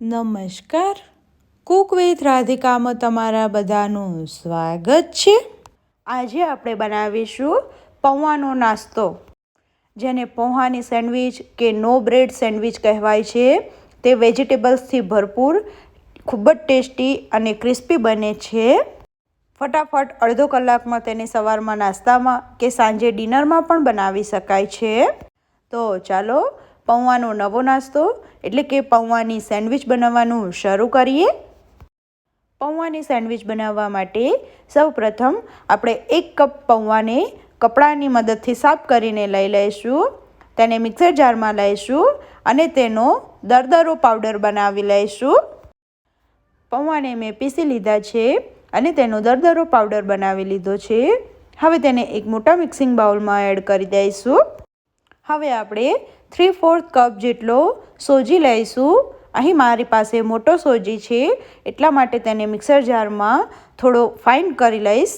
નમસ્કાર. Cook with રાધિકામાં તમારા બધાનું સ્વાગત છે. આજે આપણે બનાવીશું પૌવાનો નાસ્તો, જેને પૌહાની સેન્ડવિચ કે નો બ્રેડ સેન્ડવિચ કહેવાય છે. તે વેજીટેબલ્સથી ભરપૂર, ખૂબ જ ટેસ્ટી અને ક્રિસ્પી બને છે. ફટાફટ અડધો કલાકમાં તેને સવારમાં નાસ્તામાં કે સાંજે ડિનરમાં પણ બનાવી શકાય છે. તો ચાલો પૌવાનો નવો નાસ્તો એટલે કે પૌવાની સેન્ડવિચ બનાવવાનું શરૂ કરીએ. પૌવાની સેન્ડવિચ બનાવવા માટે સૌપ્રથમ આપણે એક કપ પૌવાને કપડાની મદદથી સાફ કરીને લઈ લઈશું. તેને મિક્સર જારમાં લઈશું અને તેનો દરદરો પાવડર બનાવી લઈશું. પૌવાને મેં પીસી લીધા છે અને તેનો દરદરો પાવડર બનાવી લીધો છે. હવે તેને એક મોટા મિક્સિંગ બાઉલમાં એડ કરી દઈશું. હવે આપણે થ્રી ફોર્થ કપ જેટલો સોજી લઈશું. અહીં મારી પાસે મોટો સોજી છે, એટલા માટે તેને મિક્સર જારમાં થોડો ફાઇન કરી લઈશ.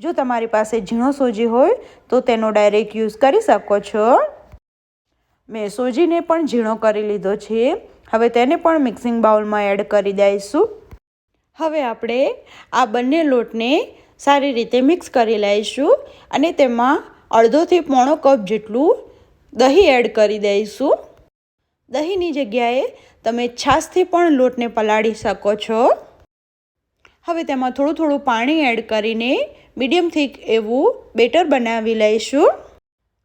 જો તમારી પાસે ઝીણો સોજી હોય, તો તેનો ડાયરેક્ટ યુઝ કરી શકો છો. મેં સોજીને પણ ઝીણો કરી લીધો છે. હવે તેને પણ મિક્સિંગ બાઉલમાં એડ કરી દઈશું. હવે આપણે આ બંને લોટને સારી રીતે મિક્સ કરી લઈશું અને તેમાં અડધોથી પોણો કપ જેટલું દહીં એડ કરી દઈશું. દહીંની જગ્યાએ તમે છાશથી પણ લોટને પલાળી શકો છો. હવે તેમાં થોડું થોડું પાણી એડ કરીને મીડિયમ થીક એવું બેટર બનાવી લઈશું.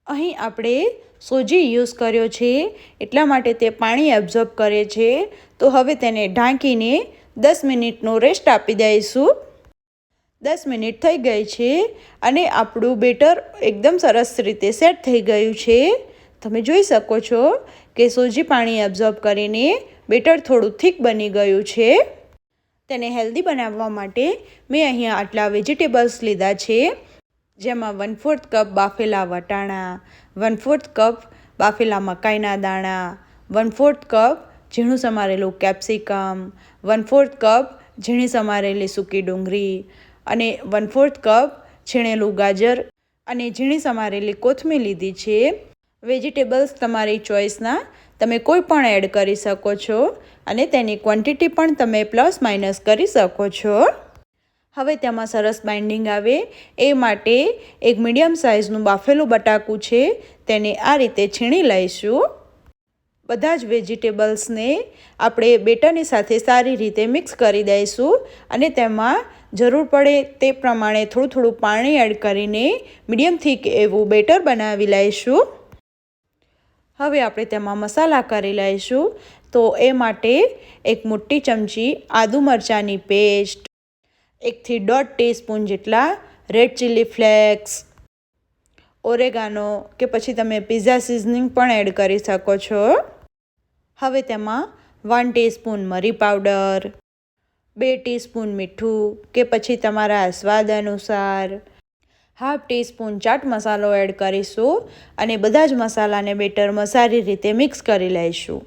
અહીં આપણે સોજી યુઝ કર્યો છે, એટલા માટે તે પાણી એબ્ઝોર્બ કરે છે. તો હવે તેને ઢાંકીને દસ મિનિટનો રેસ્ટ આપી દઈશું. દસ મિનિટ થઈ ગઈ છે અને આપણું બેટર એકદમ સરસ રીતે સેટ થઈ ગયું છે. તમે જોઈ શકો છો કે સોજી પાણી એબ્ઝોર્બ કરીને બેટર થોડું થીક બની ગયું છે. તેને હેલ્ધી બનાવવા માટે મેં અહીંયા આટલા વેજીટેબલ્સ લીધા છે. જેમાં વન ફોર્થ કપ બાફેલા વટાણા વન ફોર્થ કપ બાફેલા મકાઈના દાણા વન ફોર્થ કપ ઝીણું સમારેલું કેપ્સિકમ વન ફોર્થ કપ ઝીણી સમારેલી સૂકી ડુંગળી અને વન ફોર્થ કપ છીણેલું ગાજર અને ઝીણી સમારેલી કોથમીર લીધી છે. વેજીટેબલ્સ તમારી ચોઈસના તમે કોઈ પણ એડ કરી શકો છો અને તેની ક્વોન્ટિટી પણ તમે પ્લસ માઇનસ કરી શકો છો. હવે તેમાં સરસ બાઇન્ડિંગ આવે. એ માટે એક મીડિયમ સાઇઝનું બાફેલું બટાકું છે, તેને આ રીતે છીણી લઈશું. બધા જ વેજીટેબલ્સને આપણે બેટરની સાથે સારી રીતે મિક્સ કરી દઈશું અને તેમાં જરૂર પડે તે પ્રમાણે થોડું થોડું પાણી એડ કરીને મીડિયમ થીક એવું બેટર બનાવી લઈશું. હવે આપણે તેમાં મસાલા કરી લઈશું. તો એ માટે એક મોટી ચમચી આદુ મરચાંની પેસ્ટ, એકથી દોઢ ટીસ્પૂન જેટલા રેડ ચીલી ફ્લેક્સ, ઓરેગાનો કે પછી તમે પિઝા સિઝનિંગ પણ એડ કરી શકો છો. હવે તેમાં વન ટીસ્પૂન મરી પાવડર, બે ટીસ્પૂન મીઠું કે પછી તમારા સ્વાદ અનુસાર હાફ ટીસ્પૂન ચાટ મસાલો એડ કરીશું અને બધા જ મસાલાને બેટરમાં સારી રીતે મિક્સ કરી લઈશું.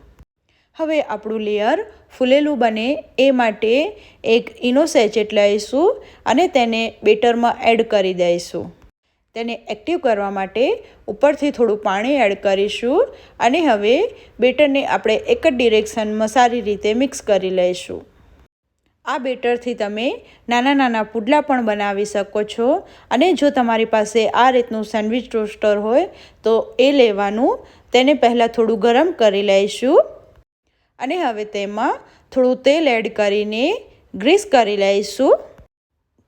હવે આપણું લેયર ફૂલેલું બને એ માટે એક ઇનો સેચેટ લઈશું અને તેને બેટરમાં એડ કરી દઈશું. તેને એક્ટિવ કરવા માટે ઉપરથી થોડું પાણી એડ કરીશું અને હવે બેટરને આપણે એક જ ડિરેક્શનમાં સારી રીતે મિક્સ કરી લઈશું. આ બેટરથી તમે નાના નાના પુડલા પણ બનાવી શકો છો. અને જો તમારી પાસે આ રીતનું સેન્ડવિચ ટોસ્ટર હોય, તો એ લેવાનું. તેને પહેલાં થોડું ગરમ કરી લઈશું. અને હવે તેમાં થોડું તેલ એડ કરીને ગ્રીસ કરી લઈશું.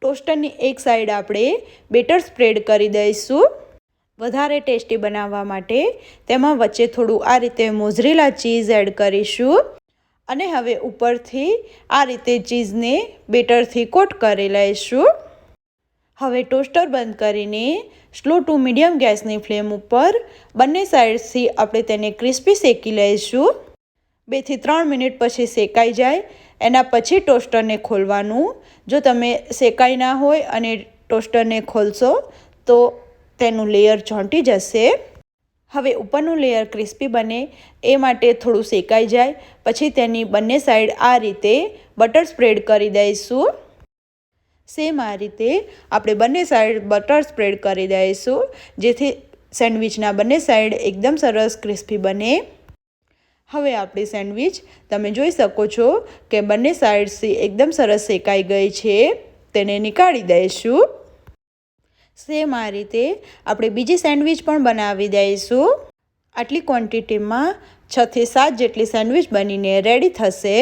ટોસ્ટરની એક સાઈડ આપણે બેટર સ્પ્રેડ કરી દઈશું. વધારે ટેસ્ટી બનાવવા માટે તેમાં વચ્ચે થોડું આ રીતે મોઝરેલા ચીઝ એડ કરીશું. અને હવે ઉપરથી આ રીતે ચીઝને બેટરથી કોટ કરી લઈશું. હવે ટોસ્ટર બંધ કરીને સ્લો ટુ મીડિયમ ગેસની ફ્લેમ ઉપર બંને સાઈડથી આપણે તેને ક્રિસ્પી શેકી લઈશું. બેથી ત્રણ મિનિટ પછી શેકાઈ જાય, એના પછી ટોસ્ટરને ખોલવાનું. જો તમે શેકાઈ ના હોય અને ટોસ્ટરને ખોલશો, તો તેનું લેયર ચોંટી જશે. હવે ઉપરનું લેયર ક્રિસ્પી બને, એ માટે થોડું શેકાઈ જાય. પછી તેની બંને સાઈડ આ રીતે બટર સ્પ્રેડ કરી દઈશું. સેમ આ રીતે આપણે બંને સાઈડ બટર સ્પ્રેડ કરી દઈશું, જેથી સેન્ડવિચના બંને સાઈડ એકદમ સરસ ક્રિસ્પી બને. હવે આપણી સેન્ડવિચ તમે જોઈ શકો છો કે બંને સાઈડથી એકદમ સરસ શેકાઈ ગઈ છે. તેને નીકાળી દઈશું. સેમ આ રીતે આપણે બીજી સેન્ડવિચ પણ બનાવી દઈશું. આટલી ક્વોન્ટિટીમાં છથી સાત જેટલી સેન્ડવિચ બનીને રેડી થશે.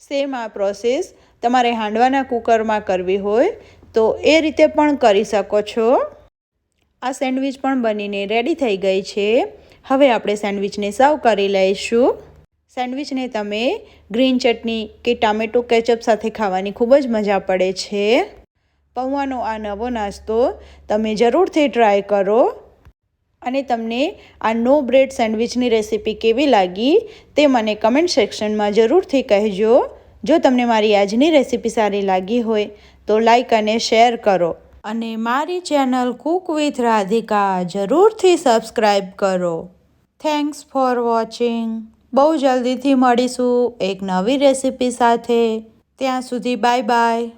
સેમ આ પ્રોસેસ તમારે હાંડવાના કુકરમાં કરવી હોય તો એ રીતે પણ કરી શકો છો. આ સેન્ડવિચ પણ બનીને રેડી થઈ ગઈ છે. હવે આપણે સેન્ડવિચને સર્વ કરી લઈશું. સેન્ડવિચને તમે ગ્રીન ચટણી કે ટામેટો કેચઅપ સાથે ખાવાની ખૂબ જ મજા પડે છે. પૌવાનો આ નવો નાસ્તો તમે જરૂરથી ટ્રાય કરો. અને તમને આ નો બ્રેડ સેન્ડવિચની રેસીપી કેવી લાગી તે મને કમેન્ટ સેક્શનમાં જરૂરથી કહેજો. જો તમને મારી આજની રેસીપી સારી લાગી હોય તો લાઈક અને શેર કરો. અને મારી ચેનલ કુક વિથ રાધિકા જરૂરથી સબસ્ક્રાઈબ કરો. થેન્ક્સ ફોર વોચિંગ બહુ જલ્દીથી મળીશું એક નવી રેસીપી સાથે. ત્યાં સુધી બાય બાય